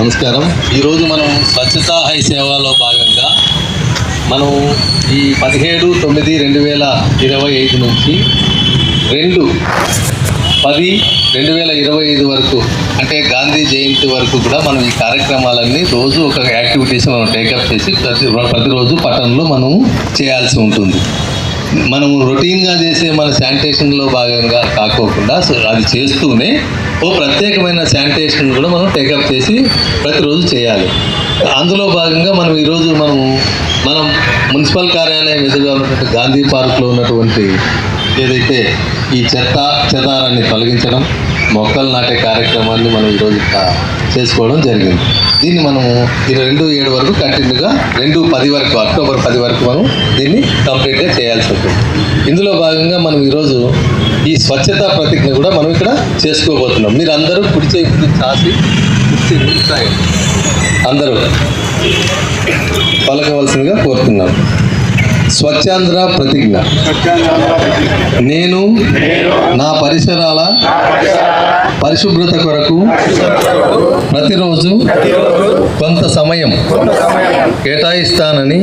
నమస్కారం. ఈరోజు మనం స్వచ్ఛతా హై సేవలో భాగంగా మనం ఈ పదిహేడు తొమ్మిది రెండు వేల ఇరవై ఐదు నుంచి రెండు పది రెండు వేల ఇరవై ఐదు వరకు అంటే గాంధీ జయంతి వరకు కూడా మనం ఈ కార్యక్రమాలన్నీ రోజు ఒక యాక్టివిటీస్ మనం టేకప్ చేసి ప్రతి ప్రతిరోజు పట్టణంలో మనం చేయాల్సి ఉంటుంది. మనము రొటీన్గా చేసే మన శానిటేషన్లో భాగంగా కాకోకుండా అది చేస్తూనే ఓ ప్రత్యేకమైన శానిటేషన్ కూడా మనం టేకప్ చేసి ప్రతిరోజు చేయాలి. అందులో భాగంగా మనం ఈరోజు మనం మనం మున్సిపల్ కార్యాలయం ఎదురుగా ఉన్నటువంటి గాంధీ పార్క్లో ఉన్నటువంటి ఏదైతే ఈ చెత్త చెదారాన్ని తొలగించడం మొక్కలు నాటే కార్యక్రమాన్ని మనం ఈరోజు చేసుకోవడం జరిగింది. దీన్ని మనము ఈ రెండు ఏడు వరకు కంటిన్యూగా రెండు పది వరకు అక్టోబర్ పది వరకు మనం దీన్ని కంప్లీట్గా చేయాల్సి ఉంటుంది. ఇందులో భాగంగా మనం ఈరోజు ఈ స్వచ్ఛతా ప్రతిజ్ఞ కూడా మనం ఇక్కడ చేసుకోబోతున్నాం. మీరు అందరూ కుడి చేయి చాసి కుర్చీ అందరూ. పలకవలసిందిగా కోరుతున్నాను స్వచ్ఛాంధ్ర ప్రతిజ్ఞ. నేను నా పరిసరాల పరిశుభ్రత కొరకు ప్రతిరోజు కొంత సమయం కేటాయిస్తానని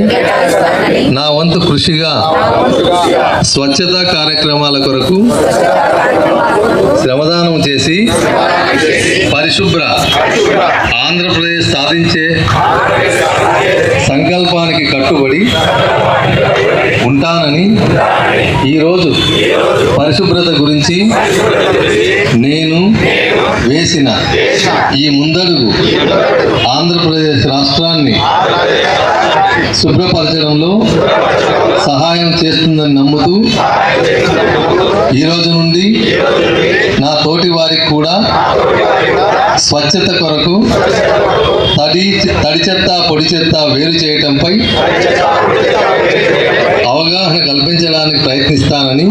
నా వంతు కృషిగా స్వచ్ఛతా కార్యక్రమాల కొరకు శ్రమదానం చేసి పరిశుభ్ర ఆంధ్రప్రదేశ్ సాధించే కట్టుబడి ఉంటానని ఈరోజు పరిశుభ్రత గురించి నేను వేసిన ఈ ముందడుగు ఆంధ్రప్రదేశ్ రాష్ట్రాన్ని శుభ్రపరచడంలో సహాయం చేస్తుందని నమ్ముతూ ఈరోజు నుండి నా తోటి వారికి కూడా స్వచ్ఛత కొరకు తడి తడి చెత్త పొడి చెత్త వేరు చేయటంపై అవగాహన కల్పించడానికి ప్రయత్నిస్తానని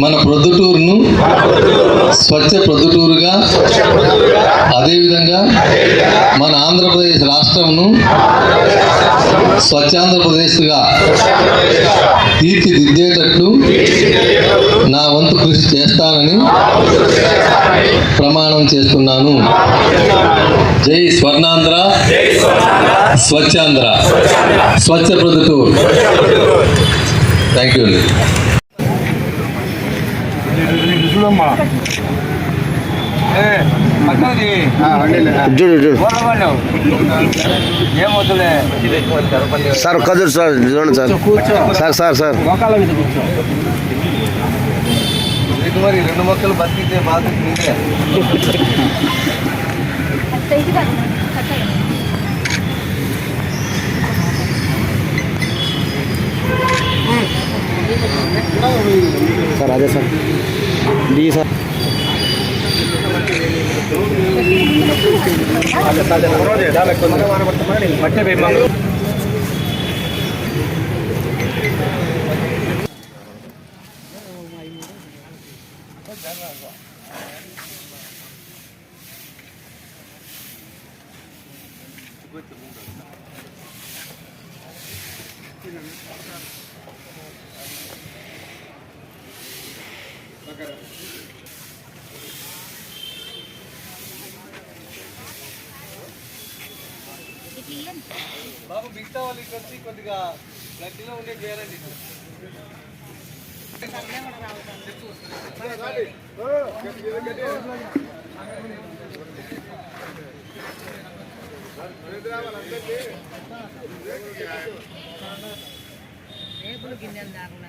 మన ప్రొద్దుటూరును స్వచ్ఛ ప్రొద్దుటూరుగా అదేవిధంగా మన ఆంధ్రప్రదేశ్ రాష్ట్రంను స్వచ్ఛాంధ్రప్రదేశ్గా తీర్చిదిద్దేటట్లు నా వంతు కృషి చేస్తానని ప్రమాణం చేస్తున్నాను. జై స్వర్ణాంధ్ర స్వచ్ఛాంధ్ర. స్వచ్ఛ ప్రొద్దుటూరు. థ్యాంక్ యూ అండి చూడమ్మా. చూడు చూడు. సార్ కదురు సార్ చూడండి సార్. Sir sir sir. మరి రెండు మొక్కలు బతికితే మీదే. సార్ అదే సార్. டீசல் பಟ್ಟೆ ಬೇಕು Thank you. బాబు మిగతా వాళ్ళు ఇక్కడ వచ్చి కొద్దిగా గట్టిలో ఉండే చేయాలండి రేపులు గిన్నెలు దాకుండా